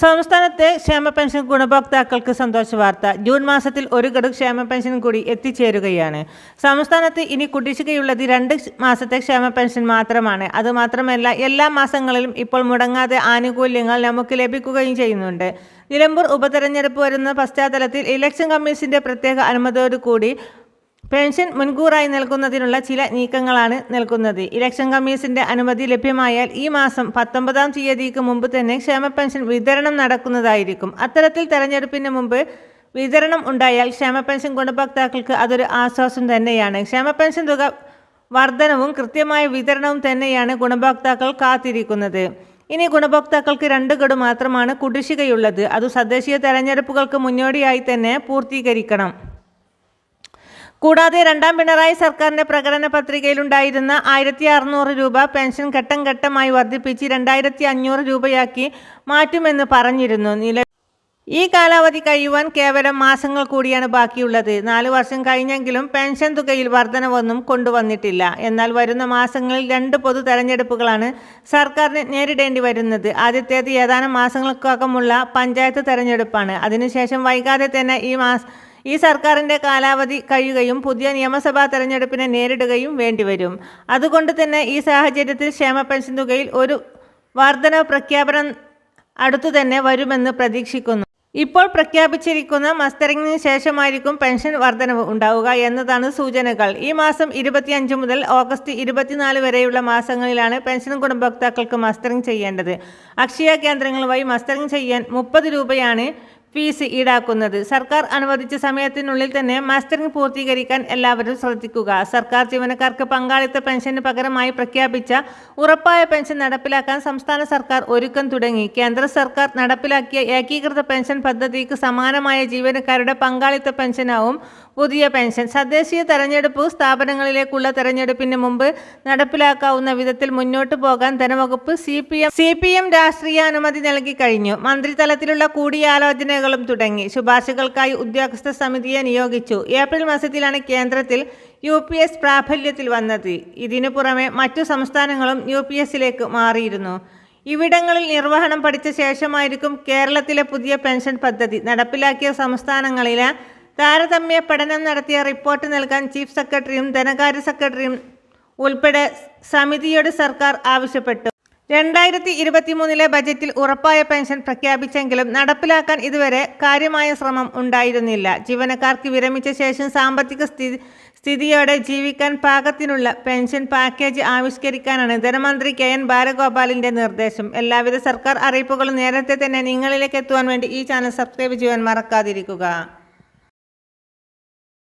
സംസ്ഥാനത്തെ ക്ഷേമ പെൻഷൻ ഗുണഭോക്താക്കൾക്ക് സന്തോഷ വാർത്ത. ജൂൺ മാസത്തിൽ ഒരു ഗഡു ക്ഷേമ പെൻഷൻ കൂടി എത്തിച്ചേരുകയാണ്. സംസ്ഥാനത്ത് ഇനി കുടിശ്ശികയുള്ളത് രണ്ട് മാസത്തെ ക്ഷേമ പെൻഷൻ മാത്രമാണ്. അതുമാത്രമല്ല എല്ലാ മാസങ്ങളിലും ഇപ്പോൾ മുടങ്ങാതെ ആനുകൂല്യങ്ങൾ നമുക്ക് ലഭിക്കുകയും ചെയ്യുന്നുണ്ട്. നിലമ്പൂർ ഉപതെരഞ്ഞെടുപ്പ് വരുന്ന പശ്ചാത്തലത്തിൽ ഇലക്ഷൻ കമ്മീഷന്റെ പ്രത്യേക അനുമതിയോടുകൂടി പെൻഷൻ മുൻകൂറായി നൽകുന്നതിനുള്ള ചില നീക്കങ്ങളാണ് നൽകുന്നത്. ഇലക്ഷൻ കമ്മീഷന്റെ അനുമതി ലഭ്യമായാൽ ഈ മാസം പത്തൊമ്പതാം തീയതിക്ക് മുമ്പ് തന്നെ ക്ഷേമ പെൻഷൻ വിതരണം നടക്കുന്നതായിരിക്കും. അത്തരത്തിൽ തെരഞ്ഞെടുപ്പിന് മുമ്പ് വിതരണം ഉണ്ടായാൽ ക്ഷേമ പെൻഷൻ ഗുണഭോക്താക്കൾക്ക് അതൊരു ആശ്വാസം തന്നെയാണ്. ക്ഷേമ പെൻഷൻ തുക വർധനവും കൃത്യമായ വിതരണവും തന്നെയാണ് ഗുണഭോക്താക്കൾ കാത്തിരിക്കുന്നത്. ഇനി ഗുണഭോക്താക്കൾക്ക് രണ്ട് ഗഡു മാത്രമാണ് കുടിശ്ശികയുള്ളത്. അത് തദ്ദേശീയ തെരഞ്ഞെടുപ്പുകൾക്ക് മുന്നോടിയായി തന്നെ പൂർത്തീകരിക്കണം. കൂടാതെ രണ്ടാം പിണറായി സർക്കാരിന്റെ പ്രകടന പത്രികയിലുണ്ടായിരുന്ന ആയിരത്തി അറുന്നൂറ് രൂപ പെൻഷൻ ഘട്ടം ഘട്ടമായി വർദ്ധിപ്പിച്ച് രണ്ടായിരത്തി അഞ്ഞൂറ് രൂപയാക്കി മാറ്റുമെന്ന് പറഞ്ഞിരുന്നു. നില ഈ കാലാവധി കഴിയുവാൻ കേവലം മാസങ്ങൾ കൂടിയാണ് ബാക്കിയുള്ളത്. നാല് വർഷം കഴിഞ്ഞെങ്കിലും പെൻഷൻ തുകയിൽ വർധനവൊന്നും കൊണ്ടുവന്നിട്ടില്ല. എന്നാൽ വരുന്ന മാസങ്ങളിൽ രണ്ട് പൊതു തെരഞ്ഞെടുപ്പുകളാണ് സർക്കാരിന് നേരിടേണ്ടി വരുന്നത്. ആദ്യത്തേത് ഏതാനും മാസങ്ങൾക്കകമുള്ള പഞ്ചായത്ത് തെരഞ്ഞെടുപ്പാണ്. അതിനുശേഷം വൈകാതെ തന്നെ ഈ മാസം ഈ സർക്കാരിന്റെ കാലാവധി കഴിയുകയും പുതിയ നിയമസഭാ തെരഞ്ഞെടുപ്പിനെ നേരിടുകയും വേണ്ടിവരും. അതുകൊണ്ട് തന്നെ ഈ സാഹചര്യത്തിൽ ക്ഷേമ പെൻഷൻ തുകയിൽ ഒരു വർധന പ്രഖ്യാപനം അടുത്തു തന്നെ വരുമെന്ന് പ്രതീക്ഷിക്കുന്നു. ഇപ്പോൾ പ്രഖ്യാപിച്ചിരിക്കുന്ന മസ്തരങ്ങിന് ശേഷമായിരിക്കും പെൻഷൻ വർധനവ് ഉണ്ടാവുക എന്നതാണ് സൂചനകൾ. ഈ മാസം ഇരുപത്തിയഞ്ച് മുതൽ ഓഗസ്റ്റ് ഇരുപത്തിനാല് വരെയുള്ള മാസങ്ങളിലാണ് പെൻഷൻ ഗുണഭോക്താക്കൾക്ക് മസ്റ്ററിംഗ് ചെയ്യേണ്ടത്. അക്ഷയ കേന്ദ്രങ്ങളുമായി വഴി ചെയ്യാൻ മുപ്പത് രൂപയാണ് ഫീസ് ഈടാക്കുന്നത്. സർക്കാർ അനുവദിച്ച സമയത്തിനുള്ളിൽ തന്നെ മാസ്റ്ററിംഗ് പൂർത്തീകരിക്കാൻ എല്ലാവരും ശ്രദ്ധിക്കുക. സർക്കാർ ജീവനക്കാർക്ക് പങ്കാളിത്ത പെൻഷന് പകരമായി പ്രഖ്യാപിച്ച ഉറപ്പായ പെൻഷൻ നടപ്പിലാക്കാൻ സംസ്ഥാന സർക്കാർ ഒരുക്കം തുടങ്ങി. കേന്ദ്ര സർക്കാർ നടപ്പിലാക്കിയ ഏകീകൃത പെൻഷൻ പദ്ധതിക്ക് സമാനമായ ജീവനക്കാരുടെ പങ്കാളിത്ത പെൻഷനാവും പുതിയ പെൻഷൻ. തദ്ദേശീയ തെരഞ്ഞെടുപ്പ് സ്ഥാപനങ്ങളിലേക്കുള്ള തെരഞ്ഞെടുപ്പിന് മുമ്പ് നടപ്പിലാക്കാവുന്ന വിധത്തിൽ മുന്നോട്ടു പോകാൻ ധനവകുപ്പ് C P M C P M രാഷ്ട്രീയ അനുമതി നൽകി കഴിഞ്ഞു. മന്ത്രിതലത്തിലുള്ള കൂടിയാലോചനകളും തുടങ്ങി. ശുപാർശകൾക്കായി ഉദ്യോഗസ്ഥ സമിതിയെ നിയോഗിച്ചു. ഏപ്രിൽ മാസത്തിലാണ് കേന്ദ്രത്തിൽ യു പി എസ് പ്രാബല്യത്തിൽ വന്നത്. ഇതിനു പുറമെ മറ്റു സംസ്ഥാനങ്ങളും യു പി എസിലേക്ക് മാറിയിരുന്നു. ഇവിടങ്ങളിൽ നിർവഹണം പഠിച്ച ശേഷമായിരിക്കും കേരളത്തിലെ പുതിയ പെൻഷൻ പദ്ധതി. നടപ്പിലാക്കിയ സംസ്ഥാനങ്ങളിലെ താരതമ്യ പഠനം നടത്തിയ റിപ്പോർട്ട് നൽകാൻ ചീഫ് സെക്രട്ടറിയും ധനകാര്യ സെക്രട്ടറിയും ഉൾപ്പെടെ സമിതിയോട് സർക്കാർ ആവശ്യപ്പെട്ടു. രണ്ടായിരത്തി ഇരുപത്തി മൂന്നിലെ ബജറ്റിൽ ഉറപ്പായ പെൻഷൻ പ്രഖ്യാപിച്ചെങ്കിലും നടപ്പിലാക്കാൻ ഇതുവരെ കാര്യമായ ശ്രമം ഉണ്ടായിരുന്നില്ല. ജീവനക്കാർക്ക് വിരമിച്ച ശേഷം സാമ്പത്തിക സ്ഥിതി സ്ഥിതിയോടെ ജീവിക്കാൻ പാകത്തിനുള്ള പെൻഷൻ പാക്കേജ് ആവിഷ്കരിക്കാനാണ് ധനമന്ത്രി കെ എൻ ബാലഗോപാലിന്റെ നിർദ്ദേശം. എല്ലാവിധ സർക്കാർ അറിയിപ്പുകളും നേരത്തെ തന്നെ നിങ്ങളിലേക്ക് എത്തുവാൻ വേണ്ടി ഈ ചാനൽ സബ്സ്ക്രൈബ് ചെയ്യാൻ മറക്കാതിരിക്കുക.